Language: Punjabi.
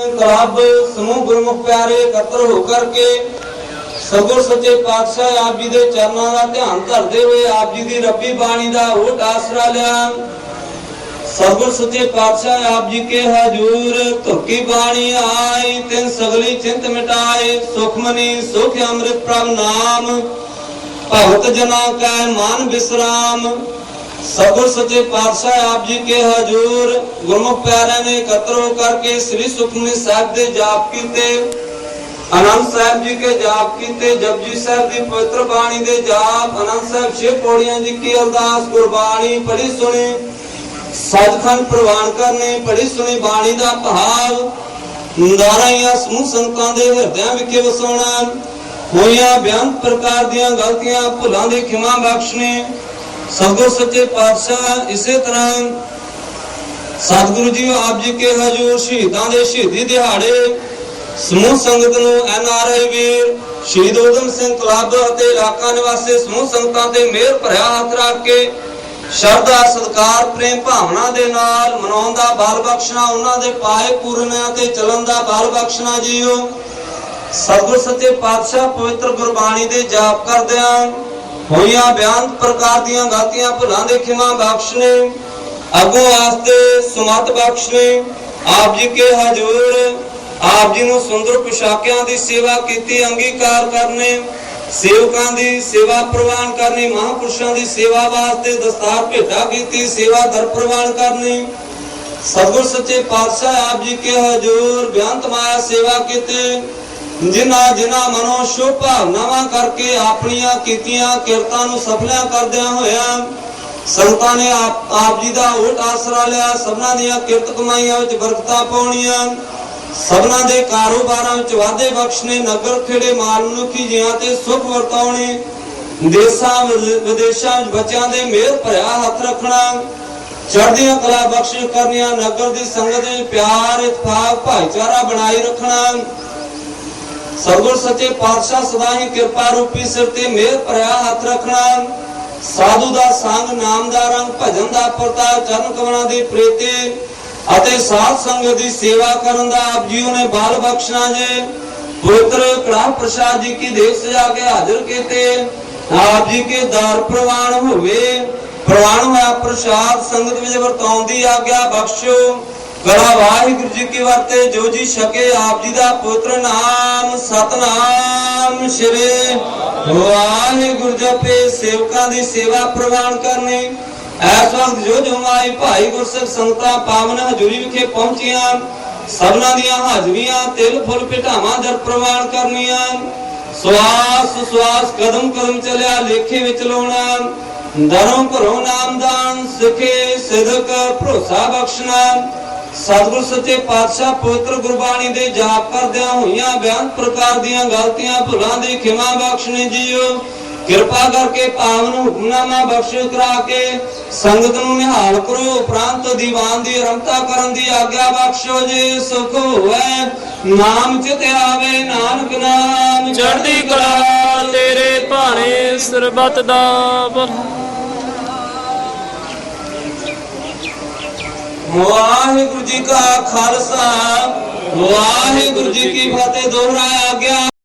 ਕਲੱਬ ਸਮੂਹ ਗੁਰਮੁਖ ਪਿਆਰੇ ਇਕੱਤਰ ਹੋ ਕਰਕੇ ਸਗੁਰ ਸੱਚੇ ਪਾਤਸ਼ਾਹ ਆਪ ਜੀ ਦੇ ਚਰਨਾਂ ਦਾ ਧਿਆਨ ਧਰਦੇ ਹੋਏ ਆਪ ਜੀ ਦੀ ਰੱਬੀ ਬਾਣੀ ਦਾ ਓਟ ਆਸਰਾ ਲਿਆ। ਸਤਿਗੁਰ ਸੱਚੇ ਪਾਤਸ਼ਾਹ ਆਪ ਜੀ ਕੇ ਹਜੂਰ ਤੁਰਕੀ ਬਾਣੀ ਆਈ, ਤਿਨ ਸਗਲੀ ਚਿੰਤ ਮਿਟਾਏ ਸੁਖਮਨੀ ਸੁਖ ਅੰਮ੍ਰਿਤ ਪ੍ਰਭ ਨਾਮ, ਭਗਤ ਜਨਾ ਕੈ ਮਨ ਬਿਸਰਾਮ। ਸਤਿਗੁਰ ਸੱਚੇ ਪਾਤਸ਼ਾਹ ਆਪ ਜੀ ਕੇ ਹਜੂਰ, ਗੁਰਮੁਖ ਪਿਆਰਿਆਂ ਨੇ ਇਕੱਤਰ ਹੋ ਕਰਕੇ ਸ੍ਰੀ ਸੁਖਮਨੀ ਸਾਹਿਬ ਦੇ ਜਾਪ ਕੀਤੇ। ਅਨੰਦ ਸਾਹਿਬ ਜੀ ਕੇ ਜਾਪ ਕੀਤੇ, ਜਪਜੀ ਸਾਹਿਬ ਦੀ ਪਵਿੱਤਰ ਬਾਣੀ ਦੇ ਜਾਪ, ਅਨੰਦ ਸਾਹਿਬ ਛੇ ਪੌੜੀਆਂ ਜੀ ਕੀ ਅਰਦਾਸ, ਗੁਰਬਾਣੀ ਪੜ੍ਹੀ ਸੁਣੀ, ਸੱਚਖੰਡ ਪ੍ਰਵਾਨ ਕਰਨੇ, ਪੜ੍ਹੀ ਸੁਣੀ ਬਾਣੀ ਦਾ ਭਾਵ ਨਾਰਾਇਣ ਸਮੂਹ ਸੰਤਾਂ ਦੇ ਹਿਰਦਿਆਂ ਵਿਖੇ ਵਸਾਉਣਾ, ਹੋਈਆਂ ਬਿਆੰਤ ਪ੍ਰਕਾਰ ਦੀਆਂ ਗਲਤੀਆਂ, ਭੁੱਲਾਂ ਦੀ ਖਿਮਾ ਬਖਸ਼ਣੇ ਸਤਿਗੁਰ ਸੱਚੇ ਪਾਤਸ਼ਾਹ ਇਸੇ ਤਰ੍ਹਾਂ ਸਤਿਗੁਰੂ ਜੀ ਆਪ ਜੀ ਕੇ ਹਜੂਰ ਸ਼ਹੀਦਾਂ ਦੇ ਸ਼ਹੀਦੀ ਦਿਹਾੜੇ, ਸਮੂਹ ਸੰਗਤ ਨੂੰ ਐਨ ਆਰ ਆਈ ਵੀਰ, ਸ਼ਹੀਦ ਉਦਮ ਸਿੰਘ ਕਲੱਬ ਅਤੇ ਇਲਾਕਾ ਨਿਵਾਸੀ ਸਮੂਹ ਸੰਗਤਾਂ ਤੇ ਮਿਹਰ ਭਰਿਆ ਹੱਥ ਰੱਖ ਕੇ ਸ਼ਰਧਾ, ਸਤਕਾਰ, ਪ੍ਰੇਮ ਭਾਵਨਾ ਦੇ ਨਾਲ ਮਨਾਉਣ ਦਾ ਬਲ ਬਖਸ਼ਣਾ, ਉਹਨਾਂ ਦੇ ਪਾਏ ਪੂਰਨ ਤੇ ਚੱਲਣ ਦਾ ਬਲ ਬਖਸ਼ਣਾ ਜੀਓ। ਸਤਿਗੁਰ ਸੱਚੇ ਪਾਤਸ਼ਾਹ ਪਵਿੱਤਰ ਗੁਰਬਾਣੀ ਦੇ ਜਾਪ ਕਰਦਿਆਂ ਹੋਈਆਂ ਬਿਆਨ ਪ੍ਰਕਾਰ ਦੀਆਂ ਗਲਤੀਆਂ ਭੁੱਲਾਂ ਦੇ ਖਿਮਾ ਬਖਸ਼ਣੇ ਅੱਗੋਂ ਵਾਸਤੇ ਸੁਮਤ ਬਖਸ਼ਣੇ ਆਪ ਜੀ ਕੇ ਹਜੂਰ, ਆਪ ਜੀ ਨੂੰ ਸੁੰਦਰ ਪੁਸ਼ਾਕਿਆਂ ਦੀ ਸੇਵਾ ਕੀਤੀ, ਅੰਗੀਕਾਰ ਕਰਨੇ, ਸੇਵਕਾਂ ਦੀ ਸੇਵਾ ਪ੍ਰਵਾਨ ਕਰਨੀ, ਮਹਾਂਪੁਰਸ਼ਾਂ ਦੀ ਸੇਵਾ ਵਾਸਤੇ ਦਸਤਾਰ ਭੇਟਾ ਕੀਤੀ, ਸੇਵਾ ਦਰ ਪ੍ਰਵਾਨ ਕਰਨੀ। ਸਤਿਗੁਰ ਸੱਚੇ ਪਾਤਸ਼ਾਹ ਆਪ ਜੀ ਕੇ ਹਜੂਰ, ਬਿਆੰਤ ਮਾਇਆ ਸੇਵਾ ਕੀਤੀ। ਜਿਨ੍ਹਾਂ ਜਿਨ੍ਹਾਂ ਮਨੋਂ ਸ਼ੁਭ ਭਾਵਨਾਵਾਂ ਕਰਕੇ ਆਪਣੀਆਂ ਕੀਤੀਆਂ ਕਿਰਤਾਂ ਨੂੰ ਸਫਲਿਆਂ ਕਰਦਿਆਂ ਹੋਇਆਂ ਸੰਤਾਂ ਨੇ ਆਪ ਜੀ ਦਾ ਓਟ ਆਸਰਾ ਲਿਆ। ਸਭਨਾਂ ਦੀਆਂ ਕਿਰਤ ਕਮਾਈਆਂ ਵਿੱਚ ਬਰਕਤਾਂ ਪਾਉਣੀਆਂ। ਸਭਨਾਂ ਦੇ ਕਾਰੋਬਾਰਾਂ ਵਿੱਚ ਵਾਧੇ ਬਖਸ਼ਣੇ ਨਗਰ ਖੇੜੇ ਮਾਲ ਮਨੁੱਖੀ ਜੀਆਂ ਤੇ ਸੁਖ ਵਰਤਾਉਣੇ। ਦੇਸਾਂ ਵਿਦੇਸ਼ਾਂ ਵਿੱਚ ਬੱਚਿਆਂ ਦੇ ਮਿਹਰ ਭਰਿਆ ਹੱਥ ਰੱਖਣਾ। ਚੜ੍ਹਦੀਆਂ ਕਲਾ ਬਖਸ਼ਿਸ਼ ਕਰਨੀਆਂ। ਨਗਰ ਦੀ ਸੰਗਤ ਵਿੱਚ ਪਿਆਰ ਇਤਫਾਕ ਭਾਈਚਾਰਾ ਬਣਾਈ ਰੱਖਣਾ। ਸਤਿਗੁਰ ਸੱਚੇ ਪਾਤਸ਼ਾਹ ਸਦਾ ਹੀ ਕਿਰਪਾ ਰੂਪੀ ਸਿਰ ਤੇ ਮਿਹਰ ਭਰਿਆ ਹੱਥ ਰੱਖਣਾ। ਸਾਧੂ ਦਾ ਸੰਗ, ਨਾਮ ਦਾ ਰੰਗ, ਭਜਨ ਦਾ ਪ੍ਰਤਾਪ, ਚਰਨ ਕਮਲਾਂ ਦੀ ਪ੍ਰੀਤੀ ਅਤੇ ਸਾਧ ਸੰਗਤ ਦੀ ਸੇਵਾ ਕਰਨ ਦਾ ਆਪ ਜੀਓ ਨੇ ਬਲ ਬਖਸ਼ਣਾ ਜੇ। ਪਵਿੱਤਰ ਕੜਾ ਪ੍ਰਸਾਦ ਜੀ ਕੀ ਦੇਖ ਸਜਾ ਕੇ ਹਾਜ਼ਰ ਕੀਤੇ। ਆਪ ਜੀ ਕੇ ਦਰ ਪ੍ਰਵਾਨ ਹੋਵੇ। ਪ੍ਰਵਾਨ ਹੋਇਆ ਪ੍ਰਸਾਦ ਸੰਗਤ ਵਿੱਚ ਵਰਤਾਉਣ ਦੀ ਆਗਿਆ ਬਖਸ਼ੋ ਕਲਾ ਵਾਹਿਗੁਰੂ ਜੀ ਕੀ ਵਰਤੇ, ਜੋ ਜੀ ਛਕੇ ਆਪ ਜੀ ਦਾ ਪੁੱਤਰ ਨਾਮ ਸਤਨਾਮ ਸ਼੍ਰੀ ਵਾਹਿਗੁਰੂ ਜਪੇ ਸੇਵਕਾਂ ਦੀ ਸੇਵਾ ਪ੍ਰਵਾਨ ਕਰਨੀ। ਐਸ ਵਕਤ ਜੋ ਜੋ ਭਾਈ ਗੁਰਸਿੱਖ ਸੰਗਤਾਂ ਪਾਵਨ ਹਜੂਰੀ ਵਿਖੇ ਪਹੁੰਚੀਆਂ। ਸਭਨਾਂ ਦੀਆਂ ਹਾਜ਼ਰੀਆਂ, ਤਿਲ, ਫੁੱਲ, ਭਟਾਵਾਂ ਦਰ ਪ੍ਰਵਾਨ ਕਰਨੀਆਂ। ਸਵਾਸ ਸਵਾਸ ਕਦਮ ਕਦਮ ਚਲਿਆ, ਲੇਖੇ ਵਿੱਚ ਲਾਉਣਾ। ਦਰੋਂ ਘਰੋਂ ਨਾਮਦਾਨ ਸਿੱਖੇ, ਸਿਦਕ, ਭਰੋਸਾ ਬਖਸ਼ਣਾ। ਸਤਿਗੁਰ ਸੱਚੇ ਪਾਤਸ਼ਾਹ ਪਵਿੱਤਰ ਗੁਰਬਾਣੀ ਦੇ ਜਾਪ ਕਰਦਿਆਂ ਹੋਈਆਂ ਬਿਆਨ ਪ੍ਰਕਾਰ ਦੀਆਂ ਗਲਤੀਆਂ, ਭੁੱਲਾਂ ਦੀ ਖਿਮਾ ਬਖਸ਼ਣੀ ਜੀਓ। ਕਿਰਪਾ ਕਰਕੇ ਪਾਵਨ ਹੁਕਮਨਾਮਾ ਬਖਸ਼ ਕਰਾ ਕੇ ਸੰਗਤ ਨੂੰ ਨਿਹਾਲ ਕਰੋ। ਉਪਰੰਤ ਦੀਵਾਨ ਦੀ ਰਮਤਾ ਕਰਨ ਦੀ ਆਗਿਆ ਬਖਸ਼ੋ ਜੀ। ਸੁਖ ਹੋਵੇ, ਨਾਮ ਚਿਤ ਆਵੇ, ਨਾਨਕ ਨਾਮ। ਚੜ੍ਹਦੀ ਕਲਾ ਤੇਰੇ ਭਾਣੇ ਸਰਬਤ ਦਾ। ਭਲਾ। ਵਾਹਿਗੁਰੂ ਜੀ ਕਾ ਖਾਲਸਾ ਵਾਹਿਗੁਰੂ ਜੀ ਕੀ ਫਤਿਹ ਦੋਹਰਾਇਆ ਗਿਆ